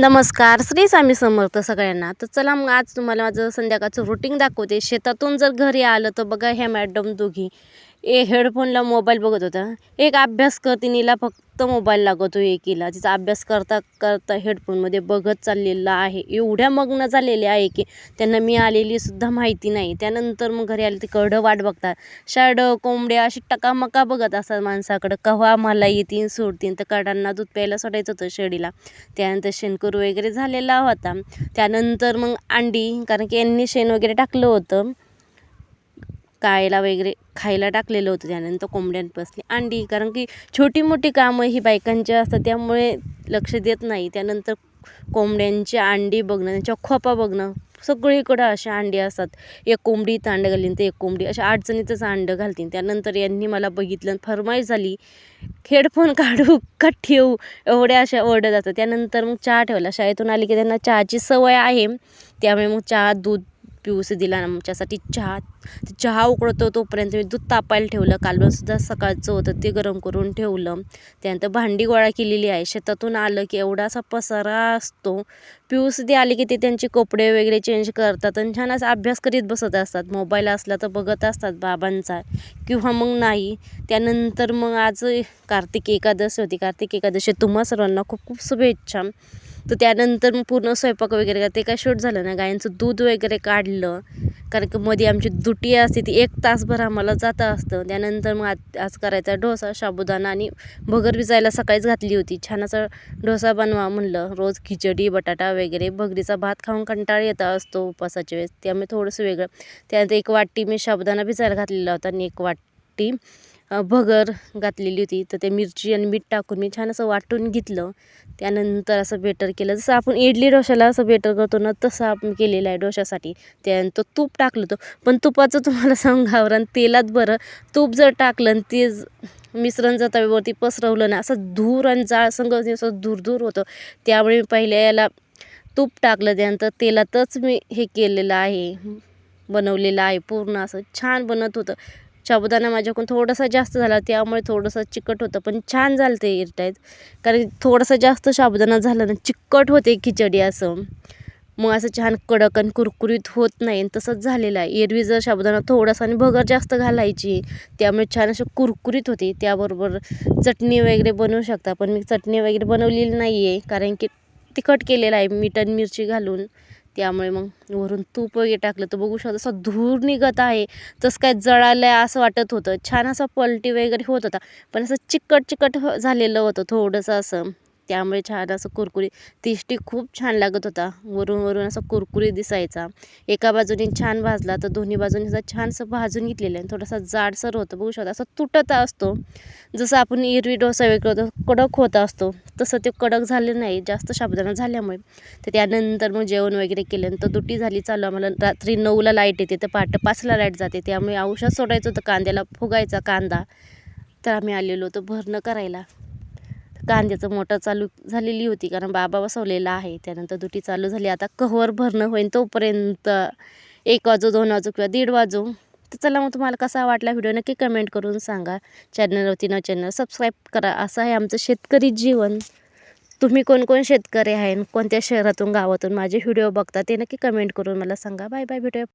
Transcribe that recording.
नमस्कार श्री स्वामी समर्थ सगळ्यांना. तर चला मग आज तुम्हाला माझं संध्याकाळचं रुटीन दाखवते. शेतातून जर घरी आलं तर बघा ह्या मॅडम दोघी. ए हेडफोनला मोबाईल बघत होता. एक अभ्यास करते फक्त मोबाईल लागतो एकीला. तिचा अभ्यास करता करता हेडफोनमध्ये बघत चाललेला आहे. एवढ्या मग्न झालेल्या आहे की त्यांना मी आलेली सुद्धा माहिती नाही. त्यानंतर मग घरी आले ते करडं वाट बघतात. शाड कोंबड्या अशी टकामका बघत असतात माणसाकडं. केव्हा मला येतील सोडतील तर कडांना दूध प्यायला सोडायचं होतं शेडीला. त्यानंतर शेणकूर वगैरे झालेला होता. त्यानंतर मग अंडी कारण की यांनी शेण वगैरे टाकलं होतं. खायला वगैरे खायला टाकलेलं होतं त्यानंतर कोंबड्यांपासली अंडी कारण की छोटी मोठी कामं ही बायकांची असतात त्यामुळे लक्ष देत नाही. त्यानंतर कोंबड्यांची अंडी बघणं त्यांच्या खोपा बघणं सगळीकडं अशा अंडी असतात. एक कोंबडी इथं अंडं घालीन तर एक कोंबडी अशा अडचणीतच अंडं घालतील त्यानंतर यांनी मला बघितलं आणि फरमाईश झाली हेडफोन काढू का ठेवू एवढ्या अशा ओरडत जातात त्यानंतर मग चहा ठेवला. शाळेतून आली की त्यांना चहाची सवय आहे. त्यामुळे मग चहा दूध पिऊस दिला आमच्यासाठी चहा चहा उकळतो तोपर्यंत मी दूध तापायला ठेवलं. कालवणसुद्धा सकाळचं होतं ते गरम करून ठेवलं. त्यानंतर भांडी गोळा केलेली आहे. शेतातून आलं की एवढासा पसारा असतो. पिऊस दे आले की ते त्यांचे कपडे वगैरे चेंज करतात आणि छान असा अभ्यास करीत बसत असतात. मोबाईल असला तर बघत असतात बाबांचा. किंवा मग नाही. त्यानंतर मग आज कार्तिक एकादशी होती. कार्तिक एकादशी तुम्हा सर्वांना खूप खूप शुभेच्छा. तर त्यानंतर मग पूर्ण स्वयंपाक वगैरे का ते काय शूट झालं ना गायांचं दूध वगैरे काढलं. कारण की मध्ये आमची दुटी असते ती एक तासभर आम्हाला जाता असतं. त्यानंतर मग आज आज करायचा डोसा साबुदाणा आणि भगर भिजायला सकाळीच घातली होती. छान असा डोसा बनवा म्हणलं. रोज खिचडी बटाटा वगैरे भगरीचा भात खाऊन कंटाळ येता असतो उपासाच्या वेळेस. त्यामुळे थोडंसं वेगळं. त्यानंतर एक वाटी मी साबुदाणा भिजायला घातलेला होता आणि एक वाटी भगर घातलेली होती. तर ते मिरची आणि मीठ टाकून मी छान असं वाटून घेतलं. त्यानंतर असं बेटर केलं. जसं आपण इडली डोशाला असं बेटर करतो ना तसं आपण केलेलं आहे डोशासाठी त्यानंतर तूप टाकलं होतं. पण तुपाचं तुम्हाला सांगावर आणि तेलात बरं तूप जर टाकलं आणि ते मिश्रण जर तव्यावरती पसरवलं ना असं धूर आणि जाळ संग असं धूर होतं. त्यामुळे मी पहिल्या याला तूप टाकलं. त्यानंतर तेलातच मी हे केलेलं आहे. बनवलेलं आहे. पूर्ण असं छान बनत होतं. साबुदाणा माझ्याकडून थोडासा जास्त झाला त्यामुळे थोडंसं चिकट होतं. पण छान झालं ते इरटायत कारण थोडंसं जास्त साबुदाणा झाला ना चिकट होते खिचडी असं. मग असं छान कडक आणि कुरकुरीत होत नाही आणि तसंच झालेलं आहे. एरवी जर साबुदाणा थोडासा आणि भगर जास्त घालायची त्यामुळे छान असं कुरकुरीत होते. त्याबरोबर चटणी वगैरे बनवू शकता पण मी चटणी वगैरे बनवलेली नाही आहे कारण की तिखट केलेलं आहे मीठ आणि मिरची घालून. त्यामुळे मग वरून तूप वगैरे टाकलं तर बघू शकता असं धूर निघत आहे. तसं काय जळालं आहे असं वाटत होतं. छान असं पलटी वगैरे होत होता. पण असं चिकट चिकट झालेलं होतं थोडंसं असं. त्यामुळे छान असं कुरकुरी तिष्टी खूप छान लागत होता. वरून वरून असं कुरकुरी दिसायचा. एका बाजूने छान भाजला तर दोन्ही बाजूने असं छानसं भाजून घेतलेलं आहे थोडासा जाडसर होतं. बघू शकता असं तुटत असतो. जसं आपण इरवी डोसा वेगळं होतो कडक होत असतो. तसं ते कडक झालं नाही जास्त साबुदाणा झाल्यामुळे. तर त्यानंतर मग जेवण वगैरे केलं तर दुटी झाली चालू आम्हाला रात्री नऊला लाइट येते तर पहाटे पाचला लाइट जाते. त्यामुळे औषध सोडायचं होतं कांद्याला फुगायचा कांदा. तर आम्ही आलेलो होतो भरणं करायला. कांद्याचं मोटर चालू झालेली होती कारण बाबा बसवलेला आहे. त्यानंतर दुटी चालू झाली. आता कव्हर भरणं होईल तोपर्यंत एक वाजू दोन वाजू किंवा दीड वाजू. तर चला मग तुम्हाला कसा वाटला व्हिडिओ नक्की कमेंट करून सांगा. चॅनलवरती न चॅनल सबस्क्राईब करा. असं आहे आमचं शेतकरी जीवन. तुम्ही कोण कोण शेतकरी आहे कोणत्या शहरातून गावातून माझे व्हिडिओ बघता ते नक्की कमेंट करून मला सांगा. Bye bye video